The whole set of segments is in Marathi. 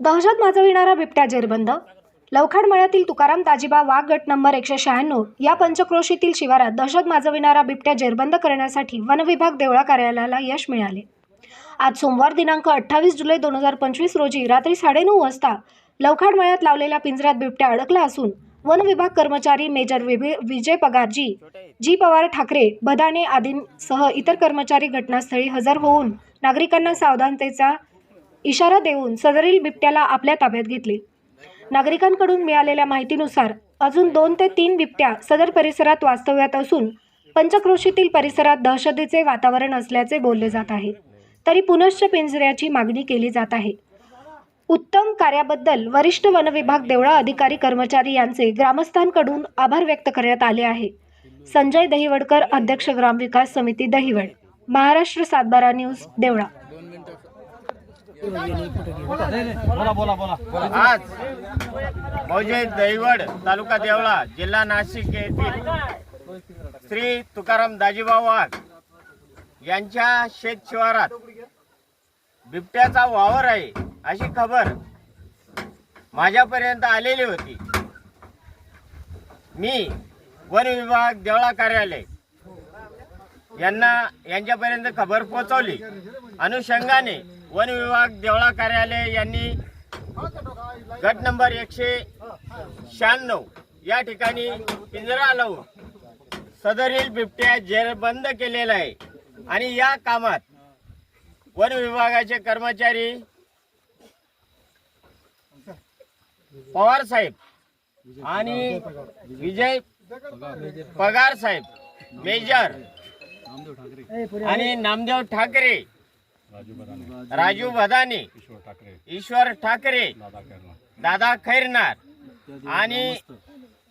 दहशत माजविणारा बिबट्या जेरबंद. लवखाड मळ्यातील तुकाराम ताजिबा वाघ गट नंबर एकशे शहाण्णव या पंचक्रोशीतील शिवारात दहशत माजविणारा बिबट्या जेरबंद करण्यासाठी वनविभाग देवळा कार्यालयाला यश मिळाले. आज सोमवार दिनांक अठ्ठावीस जुलै दोन हजार पंचवीस रोजी रात्री साडेनऊ वाजता लवखाड मळ्यात लावलेल्या पिंजऱ्यात बिबट्या अडकला असून वन विभाग कर्मचारी मेजर विजय पगारजी जी पवार ठाकरे भदाने आदींसह इतर कर्मचारी घटनास्थळी हजर होऊन नागरिकांना सावधानतेचा इशारा देऊन सदरील बिबट्याला आपल्या ताब्यात घेतले. नागरिकांकडून मिळालेल्या माहितीनुसार अजून दोन ते तीन बिबट्या सदर परिसरात वास्तव्यात असून पंचक्रोशीतील परिसरात दहशतीचे वातावरण असल्याचे बोलले जात आहे. तरी पुनश्च पिंजऱ्याची मागणी केली जात आहे. उत्तम कार्याबद्दल वरिष्ठ वनविभाग देवळा अधिकारी कर्मचारी यांचे ग्रामस्थांकडून आभार व्यक्त करण्यात आले आहे. संजय दहिवडकर अध्यक्ष ग्रामविकास समिती दहिवड. महाराष्ट्र सातबारा न्यूज देवळा. आज मौजे दहिवड तालुका देवळा जिल्हा नाशिक येथील श्री तुकाराम दाजीबा वाघ यांच्या शेत शिवारात बिबट्याचा वावर आहे अशी खबर माझ्यापर्यंत आलेली होती. मी वन विभाग देवळा कार्यालय यांना यांच्यापर्यंत खबर पोहोचवली. अनुषंगाने वन विभाग देवळा कार्यालय यांनी गट नंबर एकशे शहाण्णव या ठिकाणी पिंजरा लावून सदरील बिबट्या जेरबंद केलेला आहे. आणि या कामात वन विभागाचे कर्मचारी पवार साहेब आणि विजय पगार साहेब मेजर आणि नामदेव ठाकरे राजू बदाने. ईश्वर ठाकरे. दादा खैरनार. आणि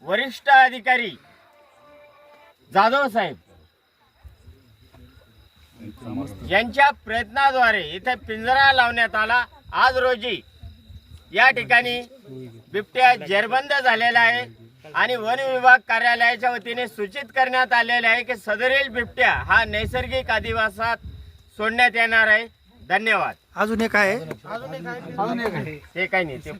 वरिष्ठ अधिकारी जाधव साहेब. यांच्या प्रयत्नाद्वारे इथे पिंजरा लावण्यात आला. आज रोजी या ठिकाणी बिबट्या जेरबंद झालेला आहे. आणि वन विभाग कार्यालयाच्या वतीने सूचित करण्यात आलेले आहे की सदरील बिबट्या हा नैसर्गिक अधिवासात सोडण्यात येणार आहे. धन्यवाद. अजून एक आहे. ते काही नाही ते